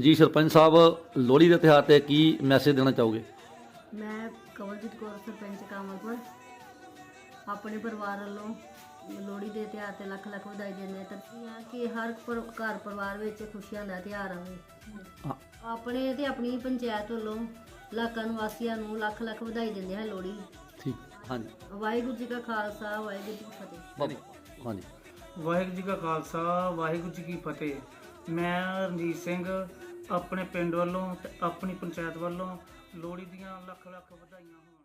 ਜੀ ਸਰਪੰਚ ਸਾਹਿਬ ਲੋਹੜੀ ਦੇ ਤਿਉਹਾਰ ਤੇ ਕੀ ਮੈਸੇਜ ਦੇਣਾ ਚਾਹੋਗੇ? ਮੈਂ ਕਵਲਜੀਤ ਕੌਰ ਸਰਪੰਚ ਕਾਮਲਪੁਰ। ਆਪਣੇ ਪਰਿਵਾਰ ਵੱਲੋਂ ਲੋਹੜੀ ਦੇ ਤਿਉਹਾਰ ਤੇ ਲੱਖ ਲੱਖ ਵਧਾਈ ਦਿੰਦੇ ਹਾਂ। ਤਰਸੀ ਹਾਂ ਕਿ ਹਰ ਪਰ- ਘਰ ਪਰਿਵਾਰ ਵਿੱਚ ਖੁਸ਼ੀਆਂ ਦਾ ਤਿਉਹਾਰ ਆਵੇ। ਹਾਂ। ਆਪਣੇ ਤੇ ਆਪਣੀ ਪੰਚਾਇਤ ਵੱਲੋਂ ਇਲਾਕਾ ਨਿਵਾਸੀਆਂ ਨੂੰ ਲੱਖ ਲੱਖ ਵਧਾਈ ਦਿੰਦੇ ਹਾਂ ਲੋਹੜੀ। ਠੀਕ। ਹਾਂਜੀ। ਵਾਹਿਗੁਰੂ ਜੀ ਕਾ ਖਾਲਸਾ ਵਾਹਿਗੁਰੂ ਜੀ ਕੀ ਫਤਿਹ। ਬਾਬਾ ਹਾਂਜੀ। ਵਾਹਿਗੁਰੂ ਜੀ ਕਾ ਖਾਲਸਾ ਵਾਹਿਗੁਰੂ ਜੀ ਕੀ ਫਤਿਹ। ਮੈਂ ਰਣਜੀਤ ਸਿੰਘ ਆਪਣੇ ਪਿੰਡ ਵੱਲੋਂ ਤੇ ਆਪਣੀ ਪੰਚਾਇਤ ਵੱਲੋਂ ਲੋਹੜੀ ਦੀਆਂ ਲੱਖ ਲੱਖ ਵਧਾਈਆਂ ਹੋਣ।